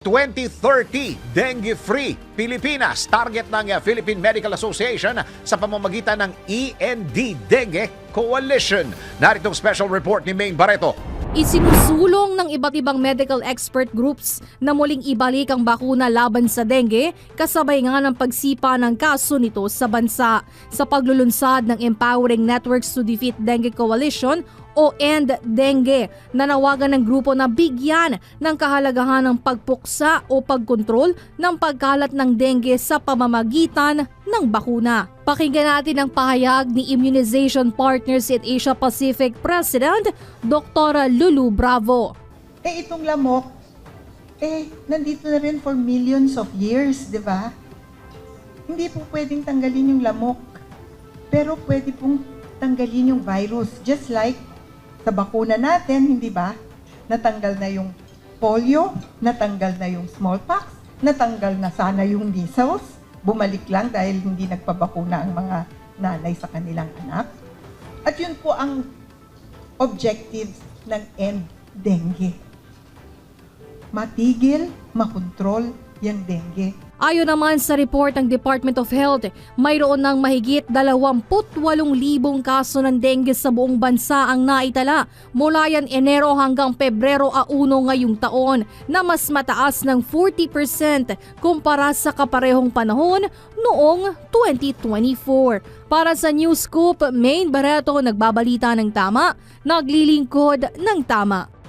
2030 Dengue Free Pilipinas. Target ng uh, Philippine Medical Association sa pamamagitan ng END Dengue Coalition. Naritong special report ni Maine Barreto. Isinusulong ng iba't ibang medical expert groups na muling ibalik ang bakuna laban sa dengue kasabay nga ng pagsipa ng kaso nito sa bansa. Sa paglulunsad ng Empowering Networks to Defeat Dengue Coalition o END Dengue, nanawagan ng grupo na bigyan ng kahalagahan ng pagpuksa o pagkontrol ng pagkalat ng dengue sa pamamagitan ng bakuna. Pakinggan natin ang pahayag ni Immunization Partners in Asia Pacific President Dr. Lulu Bravo. Eh, itong lamok, eh, nandito na rin for millions of years, di ba? Hindi po pwedeng tanggalin yung lamok. Pero pwede pong tanggalin yung virus. Just like sa bakuna natin, hindi ba? Natanggal na yung polio, natanggal na yung smallpox, natanggal na sana yung measles, bumalik lang dahil hindi nagpabakuna ang mga nanay sa kanilang anak. At yun po ang objectives ng end dengue. Matigil, makontrol yung dengue. Ayon naman sa report ng Department of Health, mayroon ng mahigit 28,000 kaso ng dengue sa buong bansa ang naitala mula yan Enero hanggang Pebrero a 1 ngayong taon na mas mataas ng 40% kumpara sa kaparehong panahon noong 2024. Para sa News Scoop, Main Barreto nagbabalita ng tama, naglilingkod ng tama.